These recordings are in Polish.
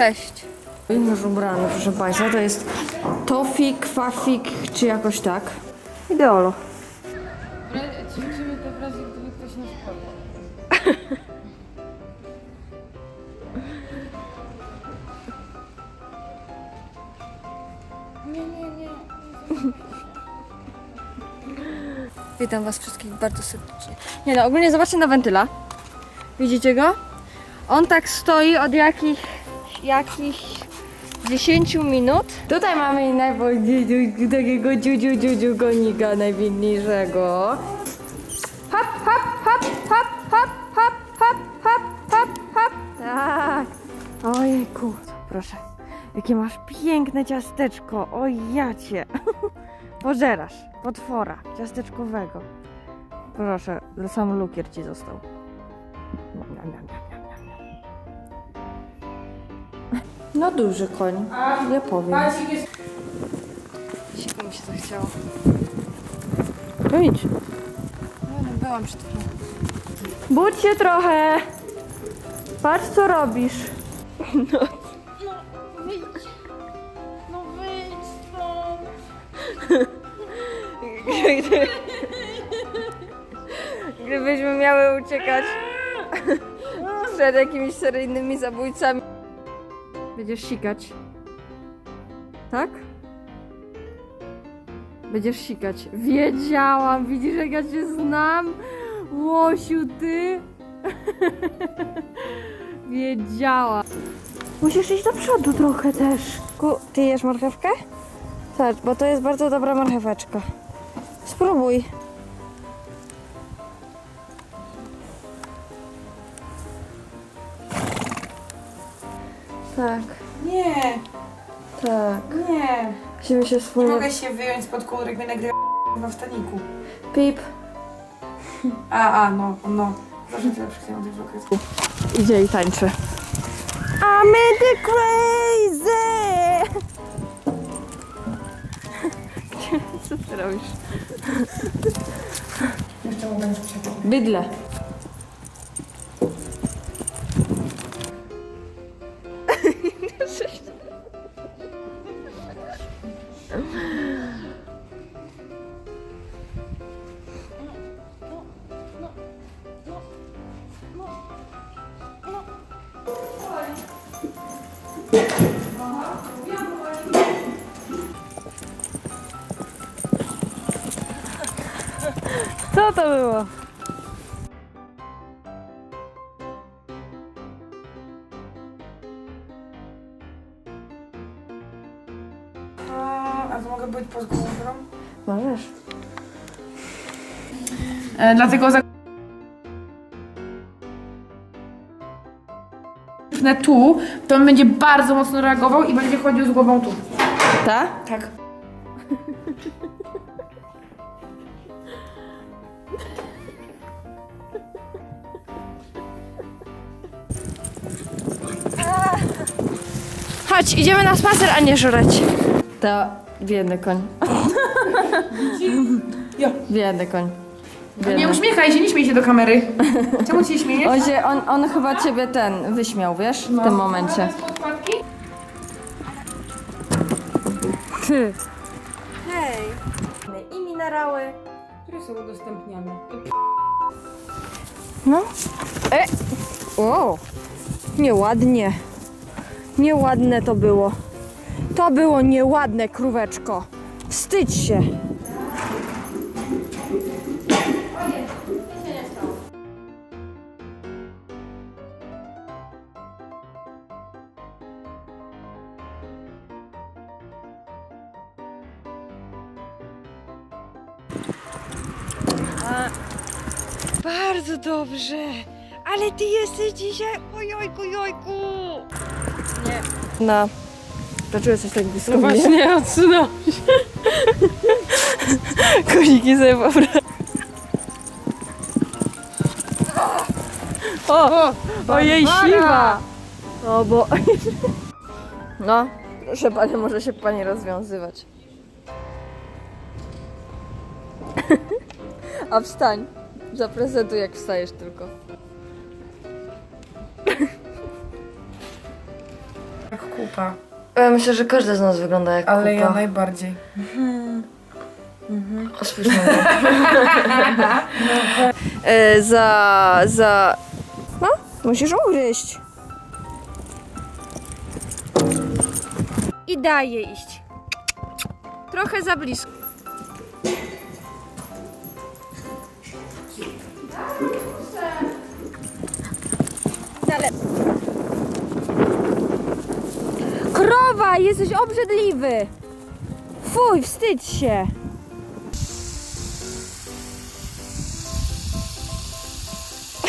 Cześć. Już ubrany, proszę Państwa, to jest Tofik, Fafik, czy jakoś tak. Ideolo. Ćwiczymy to w razie, gdyby ktoś nas powie. Nie, nie, nie. Witam Was wszystkich bardzo serdecznie. Nie no, ogólnie zobaczcie na wentyla. Widzicie go? On tak stoi od jakich, jakich 10 minut. Tutaj mamy najbardziej takiego dziudziu dziudziu gonika najbiedniejszego. Hop, hop, hop, hop, hop, hop, hop, hop, hop, hop. Tak. Ojejku, proszę. Jakie masz piękne ciasteczko. Oj, jacie. Pożerasz potwora ciasteczkowego. Proszę, sam lukier ci został. Niam, niam, niam, No duży koń, ja powiem. Siku mi się to chciało. No idź. No, no, byłam przed chwilą. Budź się trochę. Patrz co robisz. No wyjdź. No wyjdź stąd. Gdy, gdybyśmy miały uciekać przed jakimiś seryjnymi zabójcami. Będziesz sikać. Tak? Będziesz sikać. Wiedziałam, widzisz jak ja cię znam? Łosiu ty. Wiedziałam. Musisz iść do przodu trochę też. Ku, ty jesz marchewkę? Tak, bo to jest bardzo dobra marcheweczka. Spróbuj. Tak, Nie, tak. nie. Musimy się Nie wspólnie... mogę się wyjąć spod kół, jak mnie nagrywa w staniku. Pip. A, a, no, no. Zawsze tyle przyklejam tej blokady. Idzie i tańczy. I'm the crazy! Co ty robisz? Jeszcze mogę przekazać. Bydle. Co to było? A, to mogę być pod głową? Możesz. E, dlatego za... tu, to on będzie bardzo mocno reagował i będzie chodził z głową tu. Tak? Tak. Chodź, idziemy na spacer, a nie żreć. To biedny koń. Ja. Biedny koń. Biedny. Nie uśmiechaj się, nie śmiej się do kamery. Czemu ci się śmiejesz? On, się, on, on chyba ciebie ten wyśmiał, wiesz, w tym momencie. Podkładki? Ty. Hej. I minerały. Które są udostępniane? No. E. O. Nieładnie. Nieładne to było. To było nieładne, króweczko. Wstydź się. Bardzo dobrze. Ale ty jesteś dzisiaj. Ojojku, jojku. No. Dlaczego jesteś tak blisko mnie? Właśnie, odsunął się. Koziki sobie pobrać. O! Ojej, siwa! O, bo... No, proszę Pani, może się Pani rozwiązywać. A wstań. Zaprezentuj, jak wstajesz tylko. Kupa. Ja myślę, że każdy z nas wygląda jak Ale ja kupa. najbardziej. O, spójrz na mnie. e, za... za... No, musisz ugryźć. I daje iść. Trochę za blisko. Ale... Krowa, jesteś obrzydliwy! Fuj, wstydź się!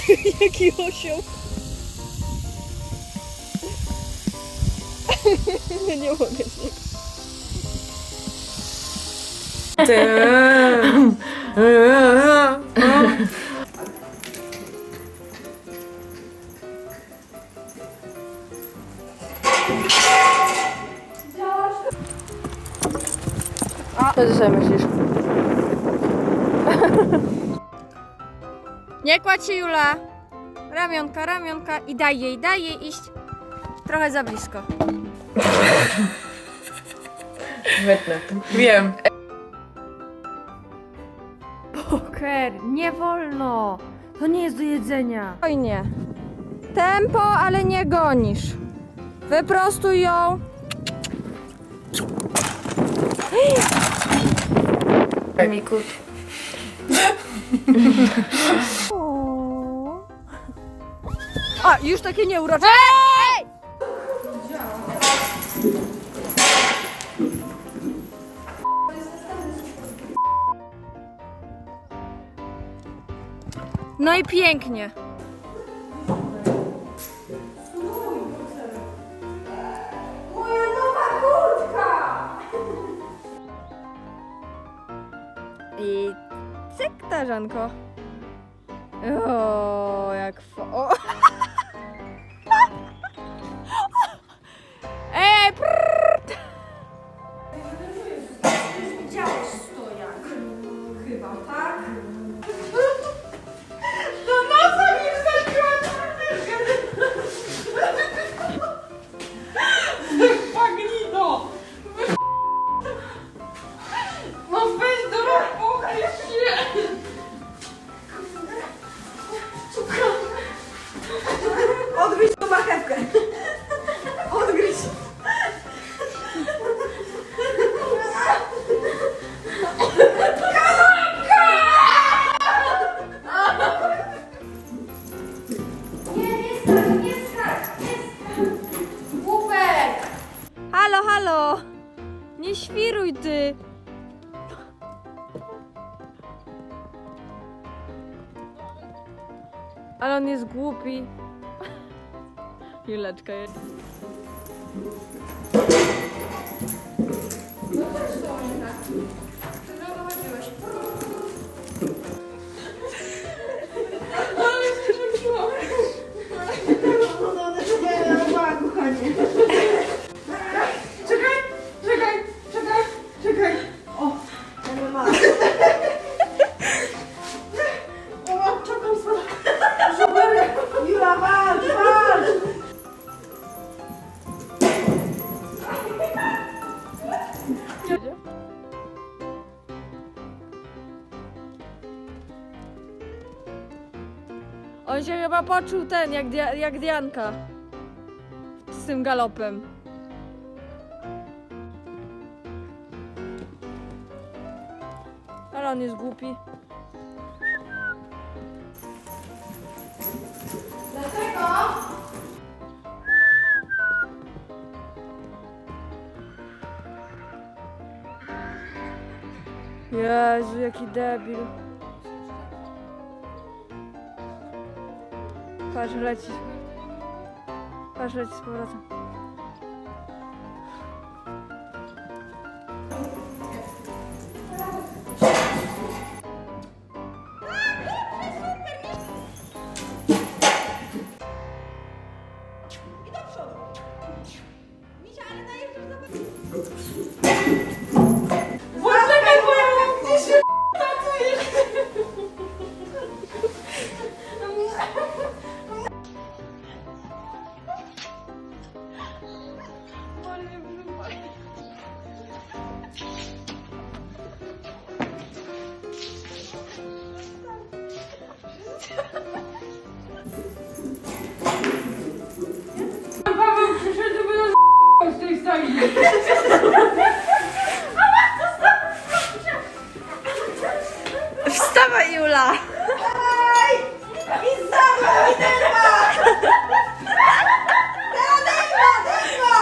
Jaki osioł. nie mogę z nim. Co ty sobie myślisz? Nie kładź się, Jula. Ramionka, ramionka i daj jej, daj jej iść. Trochę za blisko. Wytnę. Wiem. Poker, nie wolno. To nie jest do jedzenia. Oj nie. Tempo, ale nie gonisz. Wyprostuj ją. Mikut. A, już takie nieurocze. Ej! No i pięknie. Tarzanko. O, jak fo... O. Odgryź tą marchewkę. Odgryź. Ale on jest głupi. Jest. No On się chyba poczuł ten, jak, dia- jak Dianka. Z tym galopem. Ale on jest głupi. Jezu, jaki debil. Patrz, leci. Patrz, leci z powrotem. Dawaj! I zabrał mi dęba! Teraz dęba, dęba!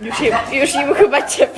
Już, im, już im chyba cieplej.